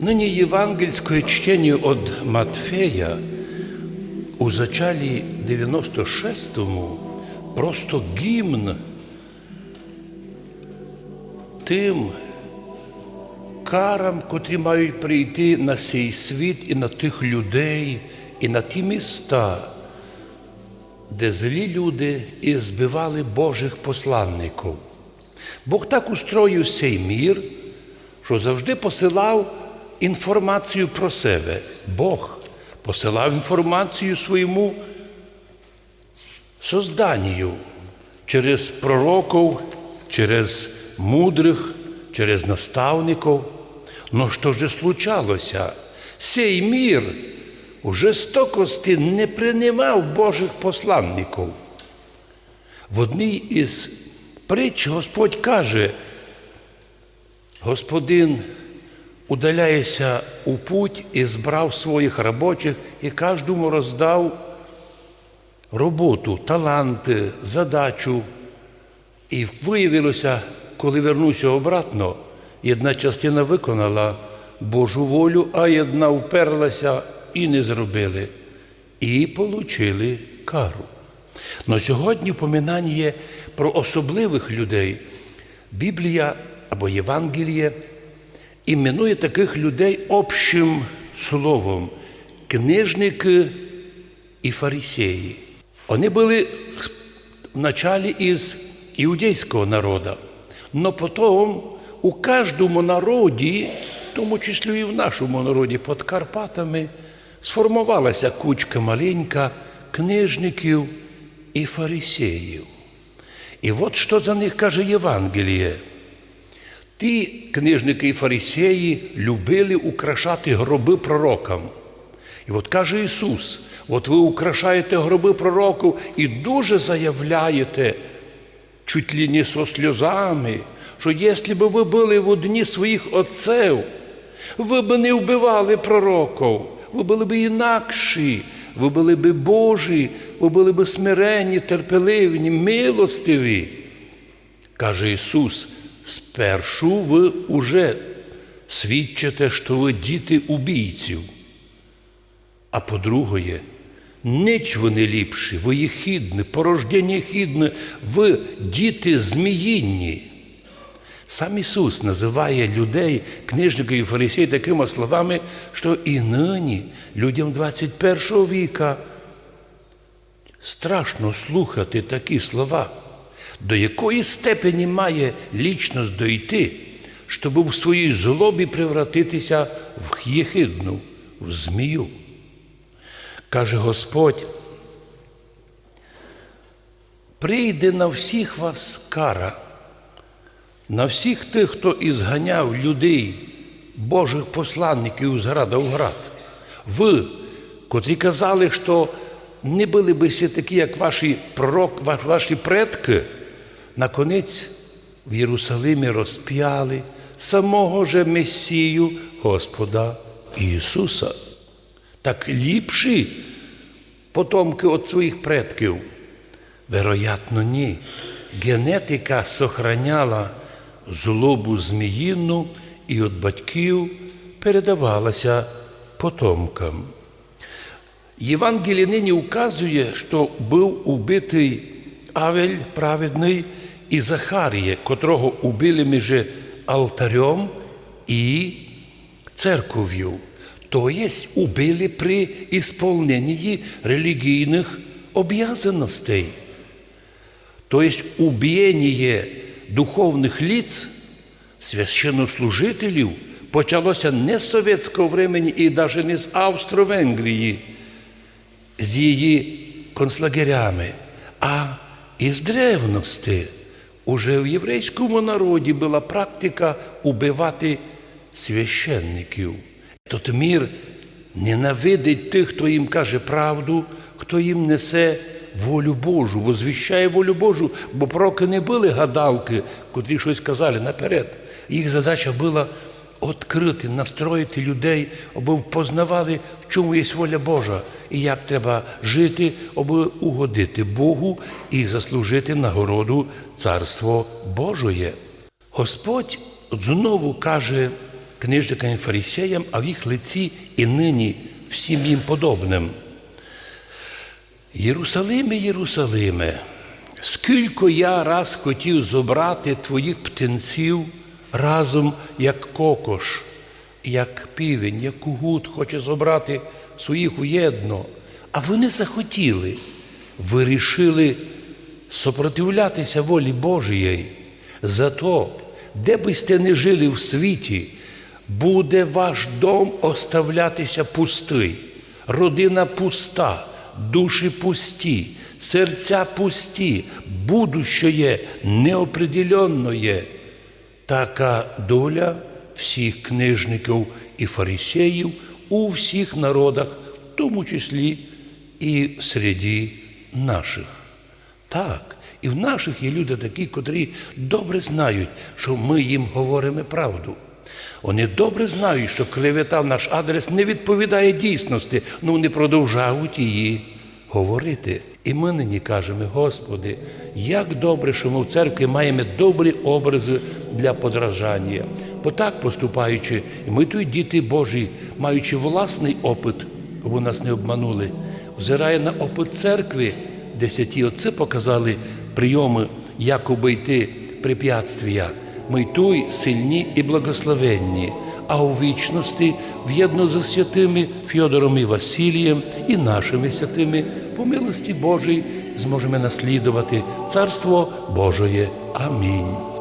Нині євангельське чтення від Матфея у зачалі 96-му просто гімн тим карам, котрі мають прийти на цей світ і на тих людей, і на ті міста, де злі люди і збивали Божих посланників. Бог так устроїв цей мір, що завжди посилав інформацію про себе. Бог посилав інформацію своєму созданню через пророків, через мудрих, через наставників. Ну що ж случалося? Цей мір у жорстокості не приймав Божих посланників. В одній із притч Господь каже, Господин удаляється у путь і збрав своїх робочих і кожному роздав роботу, таланти, задачу. І виявилося, коли вернувся обратно, одна частина виконала Божу волю, а одна вперлася і не зробили. І отримали кару. Но сьогодні поминання про особливих людей. Біблія або Євангеліє іменує таких людей общим словом книжники і фарисеї. Вони були в началі із іудейського народу, но потім у кожному народі, в тому числі і в нашому народі під Карпатами, сформувалася кучка маленька книжників і фарисеїв. І от що за них каже Євангеліє. Ті книжники і фарисеї любили украшати гроби пророкам. І от каже Ісус: от ви украшаєте гроби пророків і дуже заявляєте, чуть ли не со сльозами, що якщо б ви були в одні своїх отців, ви б не вбивали пророків, ви були б інакші, ви були б Божі, ви були б смиренні, терпеливі, милостиві. Каже Ісус, спершу ви уже свідчите, що ви діти убійців. А по-друге, ніч вони ліпші, ви є хідні, порождення хідне, ви діти зміїнні. Сам Ісус називає людей, книжників і фарисеїв такими словами, що і нині людям 21 віка страшно слухати такі слова, до якої степені має лічність дойти, щоб в своїй злобі превратитися в єхидну, в змію. Каже Господь, прийде на всіх вас кара, на всіх тих, хто ізганяв людей, Божих посланників з града в град. Ви, котрі казали, що не були би всі такі, як ваші пророк, ваші предки, наконець в Єрусалимі розп'яли самого же Месію Господа Ісуса. Так ліпші потомки від своїх предків? Вероятно, ні. Генетика сохраняла злобу зміїну і від батьків передавалася потомкам. Євангеліє нині вказує, що був убитий Авель праведний і Захаріє, котрого убили між алтарем і церков'ю. То є убили при ісполненні релігійних об'язаностей. То есть убієння духовних ліц, священнослужителів, почалося не з совєтського времени і навіть не з Австро-Венгрії, з її концлагерями, а із древності. Уже в єврейському народі була практика убивати священників. Тот мір ненавидить тих, хто їм каже правду, хто їм несе волю Божу, возвіщає волю Божу, бо пророки не були гадалки, котрі щось казали наперед. Їх задача була відкрити, настроїти людей, аби познавали, в чому є воля Божа і як треба жити, аби угодити Богу і заслужити нагороду Царство Божоє. Господь знову каже книжникам і фарисеям, а в їх лиці і нині всім їм подобним. Єрусалиме, Єрусалиме, скільки я раз хотів зобрати твоїх птенців разом, як кокош, як півень, як кугут хоче зобрати своїх уєдно, а вони захотіли, вирішили сопротивлятися волі Божої. Зато, де би сте не жили в світі, буде ваш дом оставлятися пустий, родина пуста, душі пусті, серця пусті, будущее неопределенное. Така доля всіх книжників і фарисеїв у всіх народах, в тому числі і середі наших. Так, і в наших є люди такі, котрі добре знають, що ми їм говоримо правду. Вони добре знають, що клевета в наш адрес не відповідає дійсності, ну вони продовжують її говорити. І ми нині кажемо, Господи, як добре, що ми в церкві маємо добрі образи для подражання. Бо так поступаючи, ми тут діти Божі, маючи власний опит, щоб нас не обманули, взирає на опит церкви, де святі отці показали прийоми, як обійти препятствия. Ми той сильні і благословенні, а у вічності в'єдно за святими Фьодором і Василієм і нашими святими, по милості Божій, зможемо наслідувати Царство Божоє. Амінь.